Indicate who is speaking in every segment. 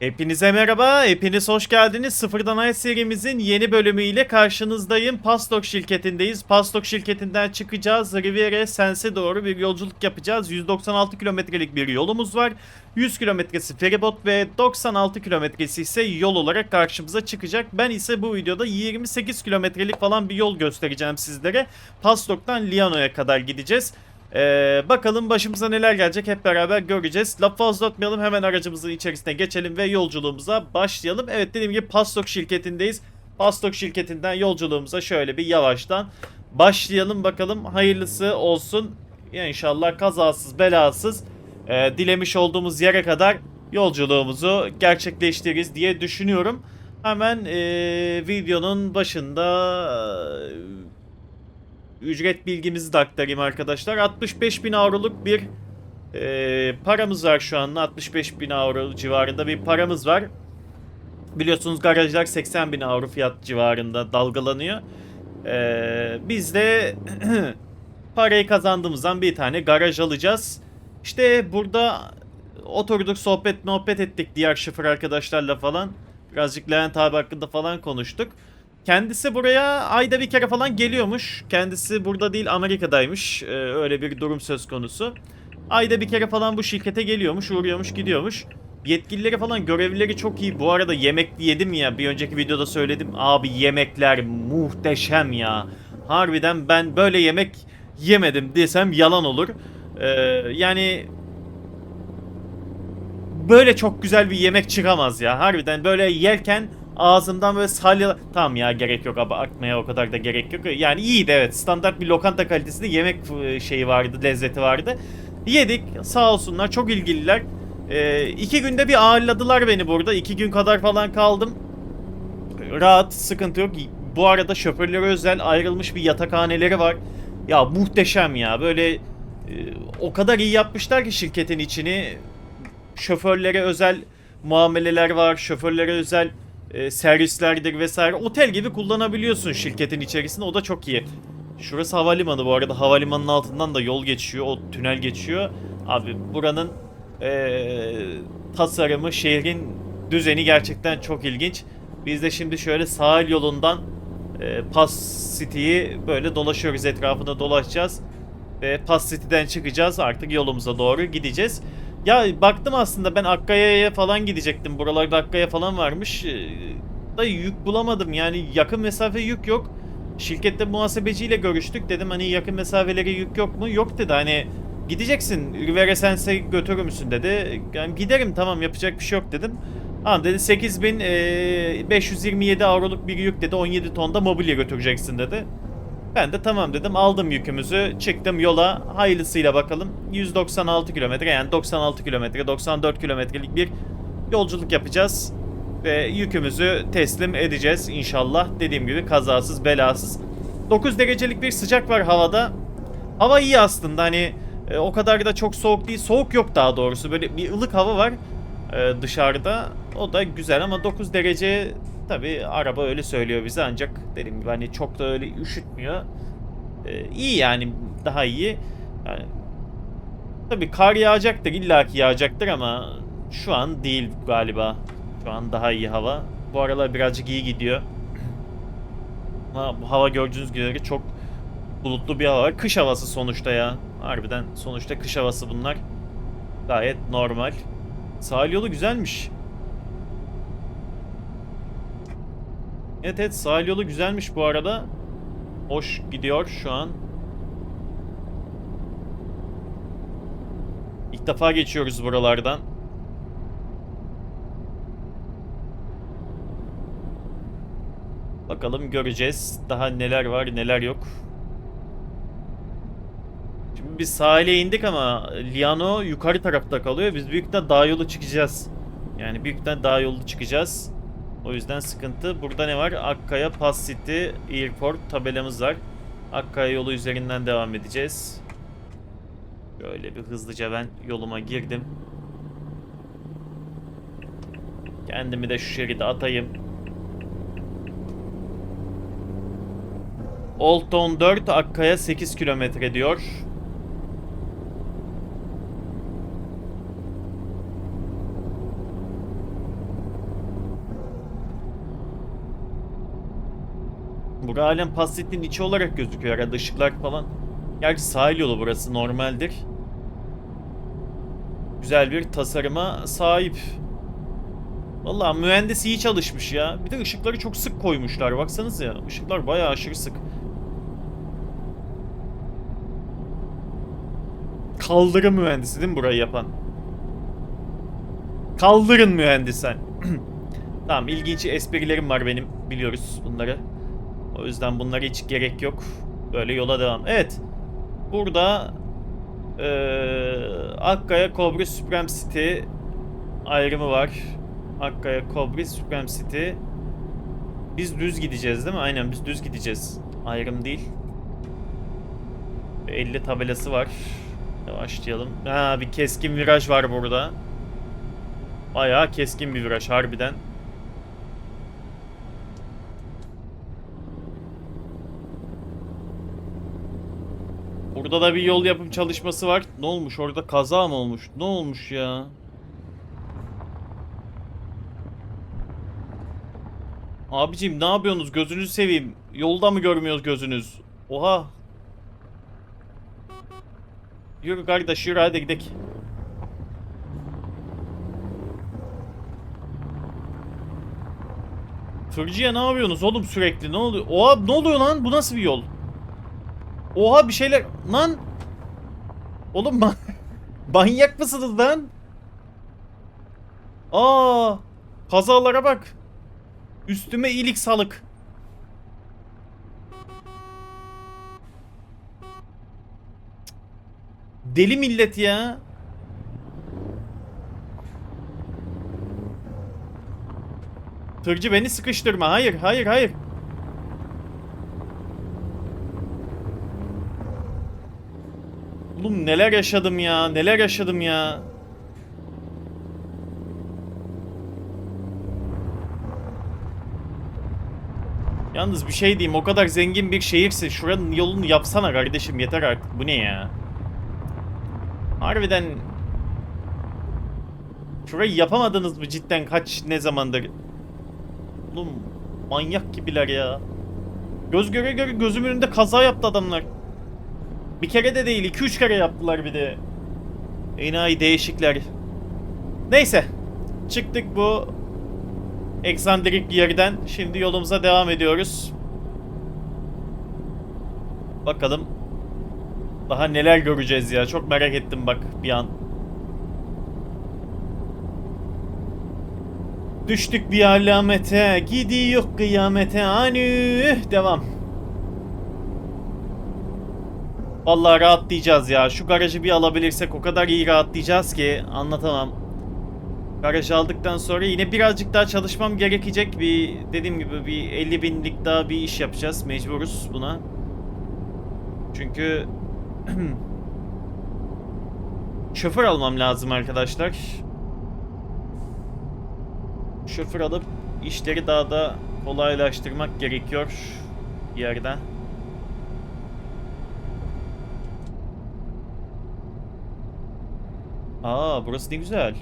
Speaker 1: Hepinize merhaba, hepiniz hoş geldiniz. Sıfırdan Ay serimizin yeni bölümüyle karşınızdayım. Pastok şirketindeyiz. Pastok şirketinden çıkacağız. Riviera Sense doğru bir yolculuk yapacağız. 196 kilometrelik bir yolumuz var. 100 kilometresi feribot ve 96 kilometresi ise yol olarak karşımıza çıkacak. Ben ise bu videoda 28 kilometrelik falan bir yol göstereceğim sizlere. Pastok'tan Liano'ya kadar gideceğiz. Ee, bakalım başımıza neler gelecek hep beraber göreceğiz. Laf fazla uzatmayalım hemen aracımızın içerisine geçelim ve yolculuğumuza başlayalım. Evet dediğim gibi Pastok şirketindeyiz. Pastok şirketinden yolculuğumuza şöyle bir yavaştan başlayalım bakalım hayırlısı olsun. İnşallah kazasız belasız e, dilemiş olduğumuz yere kadar yolculuğumuzu gerçekleştiririz diye düşünüyorum. Hemen e, videonun başında ücret bilgimizi de aktarayım arkadaşlar. 65 bin avroluk bir e, paramız var şu anda. 65 bin avro civarında bir paramız var. Biliyorsunuz garajlar 80 bin avro fiyat civarında dalgalanıyor. E, biz de parayı kazandığımızdan bir tane garaj alacağız. İşte burada oturduk sohbet muhabbet ettik diğer şoför arkadaşlarla falan. Birazcık Levent abi hakkında falan konuştuk. Kendisi buraya ayda bir kere falan geliyormuş. Kendisi burada değil Amerika'daymış. Ee, öyle bir durum söz konusu. Ayda bir kere falan bu şirkete geliyormuş, uğruyormuş, gidiyormuş. Yetkilileri falan görevlileri çok iyi. Bu arada yemekli yedim ya. Bir önceki videoda söyledim. Abi yemekler muhteşem ya. Harbiden ben böyle yemek yemedim desem yalan olur. Ee, yani böyle çok güzel bir yemek çıkamaz ya. Harbiden böyle yerken ağzımdan böyle salya... Tamam ya gerek yok abartmaya o kadar da gerek yok. Yani iyiydi evet. Standart bir lokanta kalitesinde yemek e, şeyi vardı, lezzeti vardı. Yedik sağ olsunlar çok ilgililer. Ee, iki günde bir ağırladılar beni burada. İki gün kadar falan kaldım. Rahat, sıkıntı yok. Bu arada şoförlere özel ayrılmış bir yatakhaneleri var. Ya muhteşem ya. Böyle e, o kadar iyi yapmışlar ki şirketin içini. Şoförlere özel muameleler var. Şoförlere özel e, servislerdir vesaire. Otel gibi kullanabiliyorsun şirketin içerisinde. O da çok iyi. Şurası havalimanı bu arada. Havalimanının altından da yol geçiyor. O tünel geçiyor. Abi buranın e, tasarımı, şehrin düzeni gerçekten çok ilginç. Biz de şimdi şöyle sahil yolundan e, Pass City'yi böyle dolaşıyoruz. Etrafında dolaşacağız. Ve Pass City'den çıkacağız. Artık yolumuza doğru gideceğiz. Ya baktım aslında ben Akkaya'ya falan gidecektim. Buralarda Akkaya falan varmış. Ee, Da yük bulamadım. Yani yakın mesafe yük yok. Şirkette muhasebeciyle görüştük. Dedim hani yakın mesafeleri yük yok mu? Yok dedi. Hani gideceksin. Rivera Sense götürür müsün dedi. Yani giderim tamam yapacak bir şey yok dedim. Tamam dedi 8527 avroluk bir yük dedi. 17 tonda mobilya götüreceksin dedi. Ben de tamam dedim aldım yükümüzü çıktım yola. Hayırlısıyla bakalım. 196 kilometre yani 96 kilometre 94 kilometrelik bir yolculuk yapacağız. Ve yükümüzü teslim edeceğiz inşallah. Dediğim gibi kazasız belasız. 9 derecelik bir sıcak var havada. Hava iyi aslında hani e, o kadar da çok soğuk değil. Soğuk yok daha doğrusu. Böyle bir ılık hava var e, dışarıda. O da güzel ama 9 derece Tabi araba öyle söylüyor bize ancak dediğim gibi hani çok da öyle üşütmüyor. Ee, iyi yani daha iyi. Yani tabi kar yağacaktır illaki yağacaktır ama şu an değil galiba. Şu an daha iyi hava. Bu aralar birazcık iyi gidiyor. Ama bu hava gördüğünüz gibi çok bulutlu bir hava var. Kış havası sonuçta ya. Harbiden sonuçta kış havası bunlar. Gayet normal. Sahil yolu güzelmiş. Evet evet sahil yolu güzelmiş bu arada. Hoş gidiyor şu an. İlk defa geçiyoruz buralardan. Bakalım göreceğiz. Daha neler var neler yok. Şimdi biz sahile indik ama Liano yukarı tarafta kalıyor. Biz büyükten dağ yolu çıkacağız. Yani büyükten dağ yolu çıkacağız. O yüzden sıkıntı. Burada ne var? Akkaya Pass City Airport tabelamız var. Akkaya yolu üzerinden devam edeceğiz. Böyle bir hızlıca ben yoluma girdim. Kendimi de şu şeride atayım. Old Town 4 Akkaya 8 kilometre diyor. Bu halen Passat'in içi olarak gözüküyor herhalde ışıklar falan. Gerçi sahil yolu burası normaldir. Güzel bir tasarıma sahip. Vallahi mühendis iyi çalışmış ya. Bir de ışıkları çok sık koymuşlar. Baksanız ya. Işıklar bayağı aşırı sık. Kaldırım mühendisi değil mi burayı yapan? Kaldırın mühendisen. tamam ilginç esprilerim var benim. Biliyoruz bunları. O yüzden bunlara hiç gerek yok. Böyle yola devam. Evet. Burada eee Akkaya Kobri Supreme City ayrımı var. Akkaya Kobri Supreme City. Biz düz gideceğiz değil mi? Aynen biz düz gideceğiz. Ayrım değil. 50 tabelası var. Yavaşlayalım. Ha bir keskin viraj var burada. Bayağı keskin bir viraj harbiden. Burada da bir yol yapım çalışması var. Ne olmuş orada kaza mı olmuş? Ne olmuş ya? Abicim ne yapıyorsunuz? Gözünüzü seveyim. Yolda mı görmüyoruz gözünüz? Oha. Yürü kardeş yürü hadi gidelim. Tırcıya ne yapıyorsunuz oğlum sürekli? Ne oluyor? Oha ne oluyor lan? Bu nasıl bir yol? Oha bir şeyler... Lan! Oğlum ma- manyak mısınız lan? Aa! Kazalara bak. Üstüme iyilik sağlık. Deli millet ya. Tırcı beni sıkıştırma. Hayır, hayır, hayır. Oğlum neler yaşadım ya, neler yaşadım ya. Yalnız bir şey diyeyim, o kadar zengin bir şehirse şuranın yolunu yapsana kardeşim yeter artık. Bu ne ya? Harbiden Şurayı yapamadınız mı cidden kaç ne zamandır? Oğlum manyak gibiler ya. Göz göre göre gözümün önünde kaza yaptı adamlar. Bir kere de değil, iki üç kere yaptılar bir de. Enayi değişikler. Neyse. Çıktık bu eksandrik yerden. Şimdi yolumuza devam ediyoruz. Bakalım. Daha neler göreceğiz ya. Çok merak ettim bak bir an. Düştük bir alamete. Gidiyor kıyamete. Anü. Devam. Vallahi rahatlayacağız ya. Şu garajı bir alabilirsek o kadar iyi rahatlayacağız ki anlatamam. Garajı aldıktan sonra yine birazcık daha çalışmam gerekecek. Bir dediğim gibi bir 50 binlik daha bir iş yapacağız. Mecburuz buna. Çünkü şoför almam lazım arkadaşlar. Şoför alıp işleri daha da kolaylaştırmak gerekiyor bir yerde. Aa burası ne güzel.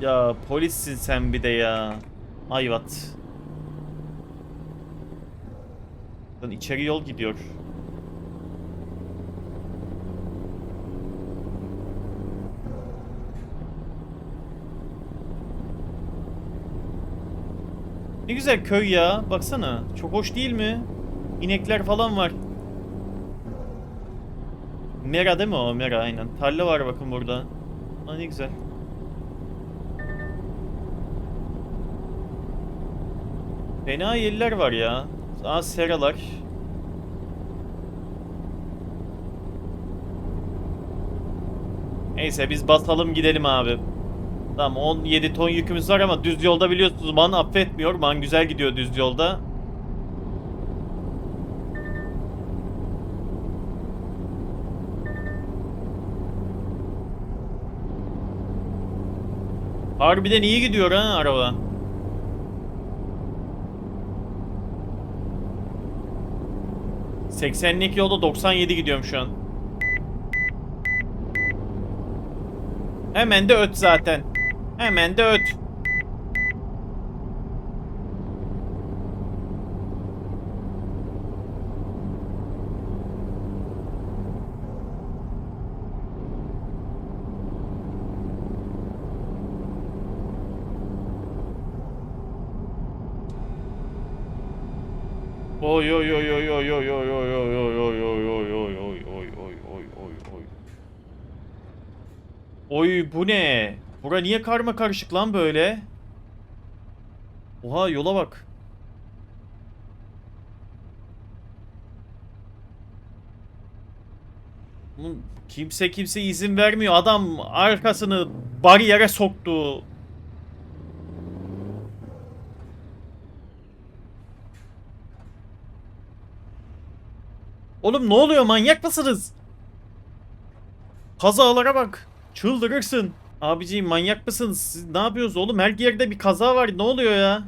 Speaker 1: Ya polissin sen bir de ya. Ayvat. Lan içeri yol gidiyor. Ne güzel köy ya. Baksana. Çok hoş değil mi? İnekler falan var. Mera değil mi o? Mera aynen. Tarla var bakın burada. Aa ne güzel. Fena yerler var ya. Aa seralar. Neyse biz basalım gidelim abi. Tamam 17 ton yükümüz var ama düz yolda biliyorsunuz man affetmiyor. Man güzel gidiyor düz yolda. Harbiden iyi gidiyor ha araba. ...80'lik yolda 97 gidiyorum şu an. Hemen de öt zaten. Hemen de öt. Oy oy oy oy oy oy oy oy oy oy oy oy oy oy oy oy oy oy oy oy. Bu ne? Bura niye karma karışık lan böyle? Oha yola bak. Kimse kimse izin vermiyor. Adam arkasını bariyere soktu. Oğlum ne oluyor manyak mısınız? Kazalara bak. Çıldırırsın. Abiciğim manyak mısınız? Siz ne yapıyorsunuz oğlum? Her yerde bir kaza var. Ne oluyor ya?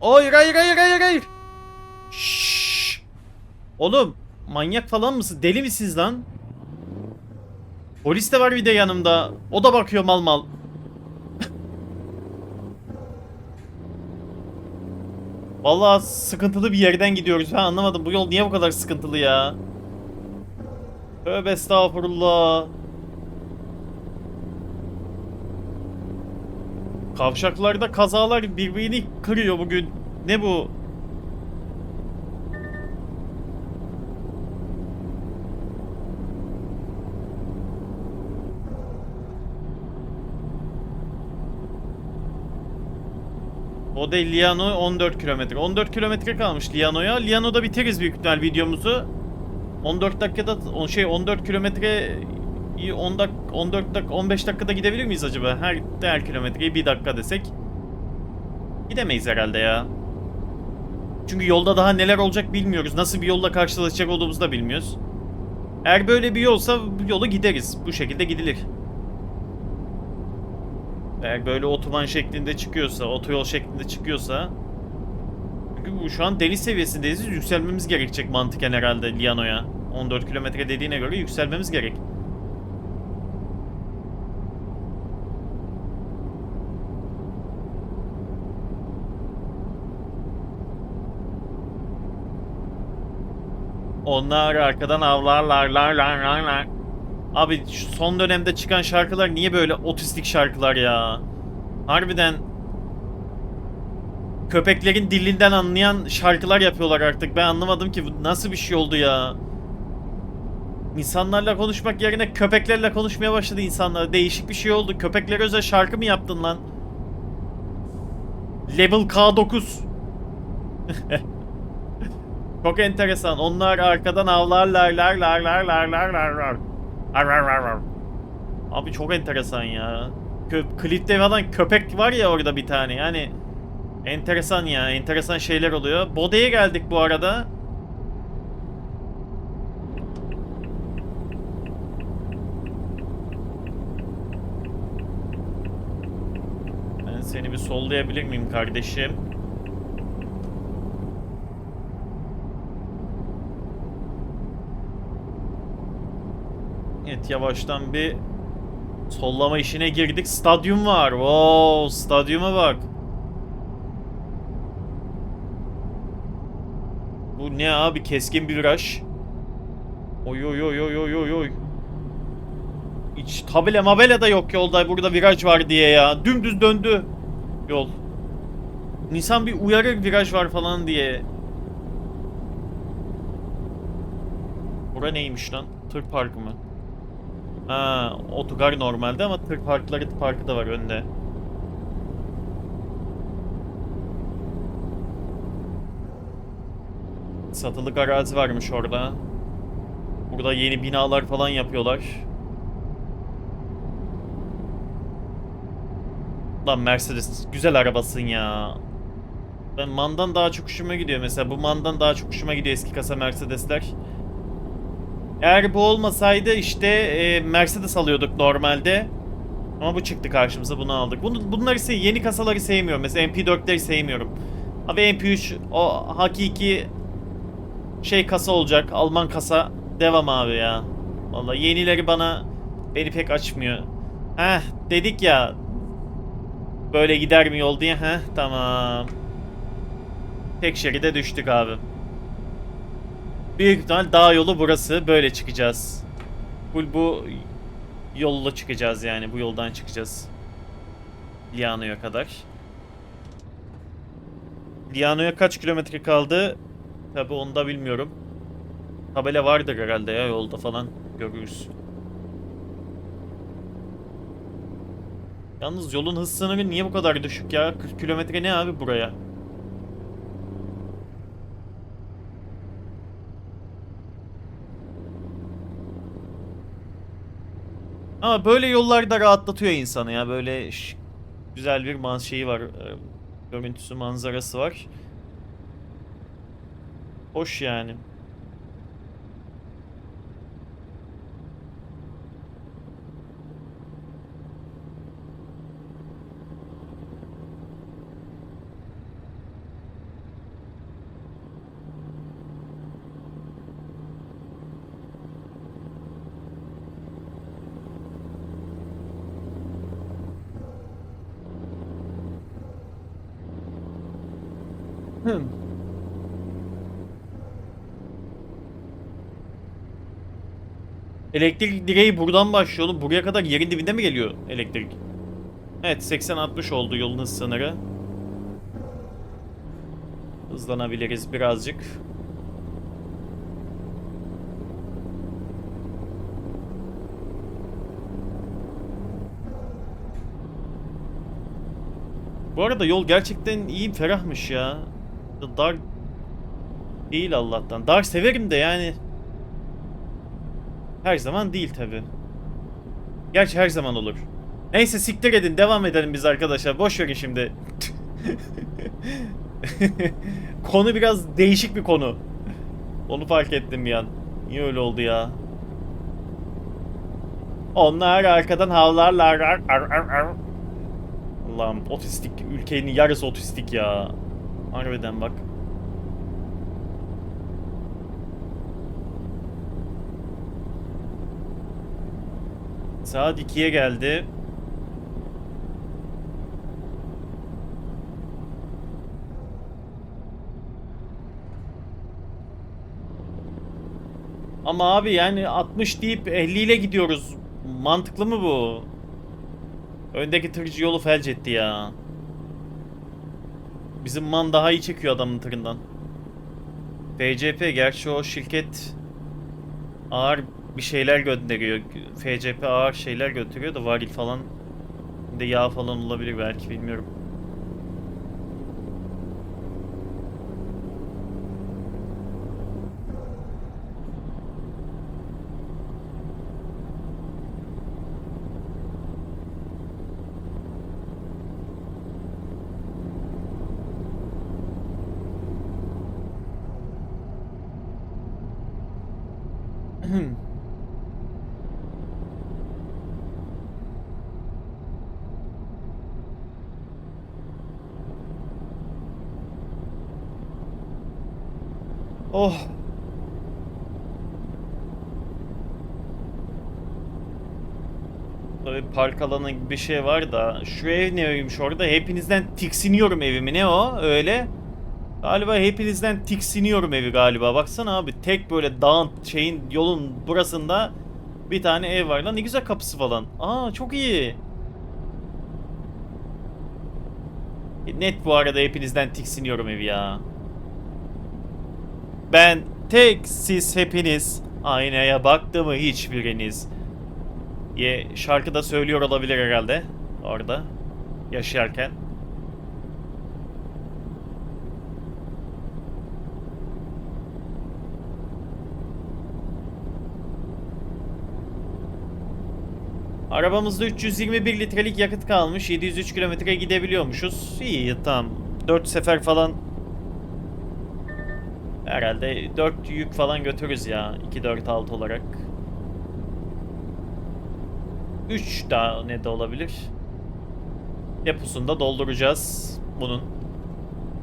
Speaker 1: Hayır hayır hayır hayır hayır. Şşş. Oğlum manyak falan mısın? Deli misiniz lan? Polis de var bir de yanımda. O da bakıyor mal mal. Vallahi sıkıntılı bir yerden gidiyoruz. Ben anlamadım. Bu yol niye bu kadar sıkıntılı ya? Tövbe estağfurullah. Kavşaklarda kazalar birbirini kırıyor bugün. Ne bu? O da Liano 14 kilometre. 14 kilometre kalmış Liano'ya. Liano'da biteriz büyük ihtimal videomuzu. 14 dakikada şey 14 kilometre 10 dak 14 dak 15 dakikada gidebilir miyiz acaba? Her her kilometreyi 1 dakika desek. Gidemeyiz herhalde ya. Çünkü yolda daha neler olacak bilmiyoruz. Nasıl bir yolla karşılaşacak olduğumuzu da bilmiyoruz. Eğer böyle bir yolsa yolu gideriz. Bu şekilde gidilir. Eğer böyle otoban şeklinde çıkıyorsa, otoyol şeklinde çıkıyorsa çünkü bu şu an deniz seviyesindeyiz. Yükselmemiz gerekecek mantıken herhalde Liano'ya. 14 kilometre dediğine göre yükselmemiz gerek. Onlar arkadan avlarlar lar lar lar lar. Abi şu son dönemde çıkan şarkılar niye böyle otistik şarkılar ya? Harbiden köpeklerin dilinden anlayan şarkılar yapıyorlar artık. Ben anlamadım ki bu nasıl bir şey oldu ya. İnsanlarla konuşmak yerine köpeklerle konuşmaya başladı insanlar. Değişik bir şey oldu. Köpeklere özel şarkı mı yaptın lan? Level K9. Çok enteresan. Onlar arkadan avlarlar lar lar lar lar lar lar lar. Ar, ar. Abi çok enteresan ya. Kö klipte falan köpek var ya orada bir tane yani. Enteresan ya. Enteresan şeyler oluyor. Bode'ye geldik bu arada. Ben seni bir sollayabilir miyim kardeşim? Evet yavaştan bir sollama işine girdik. Stadyum var. Wow, stadyuma bak. Bu ne abi? Keskin bir viraj. Oy oy oy oy oy oy oy. Hiç tabela mabela da yok yolda. Burada viraj var diye ya. Dümdüz döndü yol. Nisan bir uyarır viraj var falan diye. Bura neymiş lan? Tır parkı mı? Ha, otogar normalde ama tır parkları parkı da var önde. Satılık arazi varmış orada. Burada yeni binalar falan yapıyorlar. Lan Mercedes güzel arabasın ya. Ben Man'dan daha çok hoşuma gidiyor mesela. Bu Man'dan daha çok hoşuma gidiyor eski kasa Mercedesler. Eğer bu olmasaydı işte e, Mercedes alıyorduk normalde. Ama bu çıktı karşımıza bunu aldık. Bunu, bunları se yeni kasaları sevmiyorum. Mesela MP4'leri sevmiyorum. Abi MP3 o hakiki şey kasa olacak. Alman kasa devam abi ya. Vallahi yenileri bana Beni pek açmıyor. Heh dedik ya. Böyle gider mi yol diye. Heh tamam. Tek şeride düştük abi. Büyük ihtimal dağ yolu burası. Böyle çıkacağız. Full bu yolla çıkacağız yani. Bu yoldan çıkacağız. Liano'ya kadar. Liano'ya kaç kilometre kaldı? Tabi onu da bilmiyorum. Tabela vardır herhalde ya yolda falan görürüz. Yalnız yolun hız sınırı niye bu kadar düşük ya? 40 kilometre ne abi buraya? Ama böyle yollarda rahatlatıyor insanı ya. Böyle güzel bir man şeyi var. e, Görüntüsü, manzarası var. Hoş yani. Elektrik direği buradan başlıyor oğlum. Buraya kadar yerin dibinde mi geliyor elektrik? Evet 80-60 oldu yolun hız sınırı. Hızlanabiliriz birazcık. Bu arada yol gerçekten iyi ferahmış ya. Dar değil Allah'tan. Dar severim de yani. Her zaman değil tabi. Gerçi her zaman olur. Neyse siktir edin devam edelim biz arkadaşlar. Boş verin şimdi. konu biraz değişik bir konu. Onu fark ettim bir an. Niye öyle oldu ya? Onlar arkadan havlarlar. Ar, ar, ar, ar. Allah'ım otistik ülkenin yarısı otistik ya. Harbiden bak. Saat 2'ye geldi. Ama abi yani 60 deyip 50 ile gidiyoruz. Mantıklı mı bu? Öndeki tırcı yolu felç etti ya. Bizim man daha iyi çekiyor adamın tırından. FCP gerçi o şirket ağır bir şeyler gönderiyor. FCP ağır şeyler götürüyor da varil falan de yağ falan olabilir belki bilmiyorum. Park alanı gibi bir şey var da şu ev ne evmiş orada? Hepinizden tiksiniyorum evimi. Ne o? Öyle. Galiba hepinizden tiksiniyorum evi galiba. Baksana abi tek böyle dağın şeyin yolun burasında bir tane ev var. Lan ne güzel kapısı falan. Aa çok iyi. Net bu arada hepinizden tiksiniyorum evi ya. Ben tek siz hepiniz aynaya baktı mı hiçbiriniz diye şarkıda söylüyor olabilir herhalde orada yaşarken. Arabamızda 321 litrelik yakıt kalmış. 703 kilometre gidebiliyormuşuz. İyi tamam. 4 sefer falan Herhalde 4 yük falan götürürüz ya. 2 4 6 olarak. 3 tane de olabilir. Deposunda dolduracağız bunun.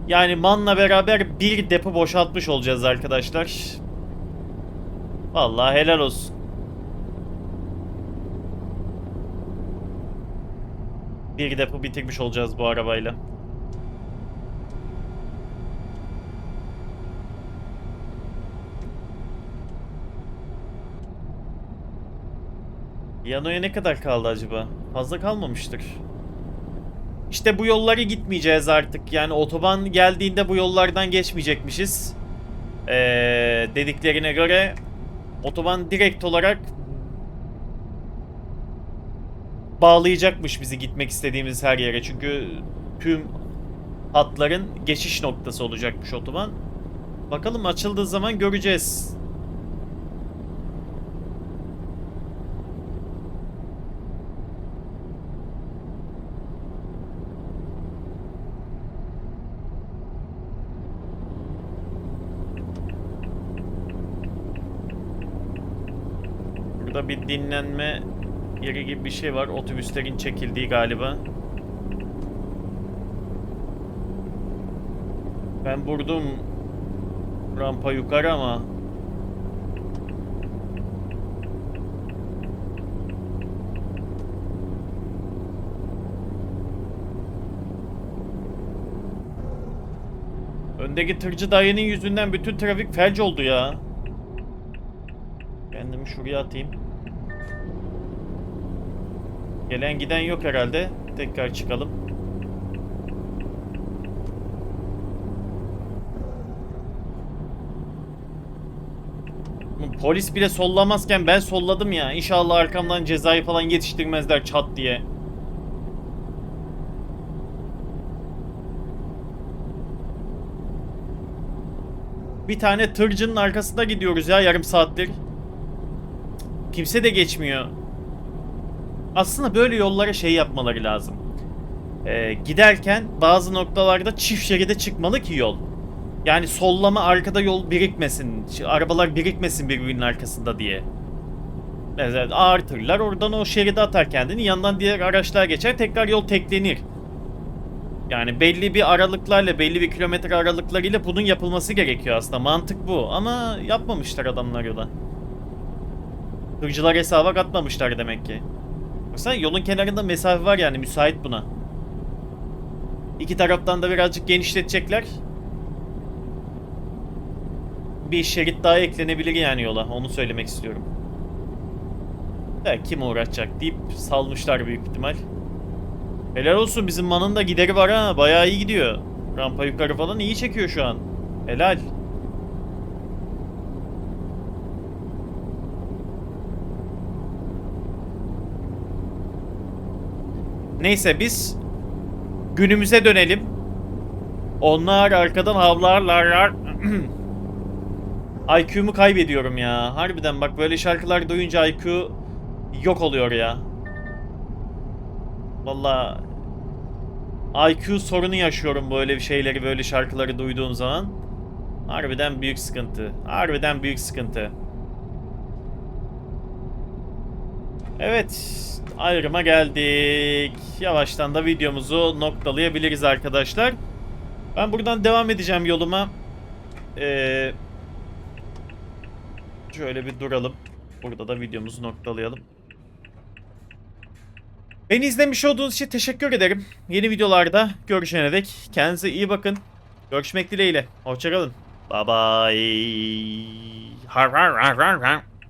Speaker 1: Yani manla beraber bir depo boşaltmış olacağız arkadaşlar. Vallahi helal olsun. Bir depo bitirmiş olacağız bu arabayla. Yano'ya ne kadar kaldı acaba? Fazla kalmamıştır. İşte bu yolları gitmeyeceğiz artık. Yani otoban geldiğinde bu yollardan geçmeyecekmişiz. Ee, dediklerine göre otoban direkt olarak bağlayacakmış bizi gitmek istediğimiz her yere. Çünkü tüm hatların geçiş noktası olacakmış otoban. Bakalım açıldığı zaman göreceğiz. Burada bir dinlenme yeri gibi bir şey var. Otobüslerin çekildiği galiba. Ben vurdum rampa yukarı ama Öndeki tırcı dayının yüzünden bütün trafik felç oldu ya. Şuraya atayım. Gelen giden yok herhalde. Tekrar çıkalım. Polis bile sollamazken ben solladım ya. İnşallah arkamdan cezayı falan yetiştirmezler çat diye. Bir tane tırcının arkasında gidiyoruz ya yarım saattir. Kimse de geçmiyor. Aslında böyle yollara şey yapmaları lazım. Ee, giderken bazı noktalarda çift şeride çıkmalı ki yol. Yani sollama arkada yol birikmesin. Arabalar birikmesin birbirinin arkasında diye. Mesela ağır oradan o şeride atar kendini. Yandan diğer araçlar geçer. Tekrar yol teklenir. Yani belli bir aralıklarla, belli bir kilometre aralıklarıyla bunun yapılması gerekiyor aslında. Mantık bu. Ama yapmamışlar adamlar yola. Tırcılar hesaba katmamışlar demek ki. Baksana yolun kenarında mesafe var yani müsait buna. İki taraftan da birazcık genişletecekler. Bir şerit daha eklenebilir yani yola. Onu söylemek istiyorum. Ya kim uğraşacak deyip salmışlar büyük ihtimal. Helal olsun bizim manın da gideri var ha. Bayağı iyi gidiyor. Rampa yukarı falan iyi çekiyor şu an. Helal. Neyse biz günümüze dönelim. Onlar arkadan havlarlar. IQ'mu kaybediyorum ya. Harbiden bak böyle şarkılar duyunca IQ yok oluyor ya. Valla IQ sorunu yaşıyorum böyle bir şeyleri böyle şarkıları duyduğum zaman. Harbiden büyük sıkıntı. Harbiden büyük sıkıntı. Evet. Ayrıma geldik. Yavaştan da videomuzu noktalayabiliriz arkadaşlar. Ben buradan devam edeceğim yoluma. Ee, şöyle bir duralım. Burada da videomuzu noktalayalım. Beni izlemiş olduğunuz için teşekkür ederim. Yeni videolarda görüşene dek kendinize iyi bakın. Görüşmek dileğiyle. Hoşçakalın. Bye bye.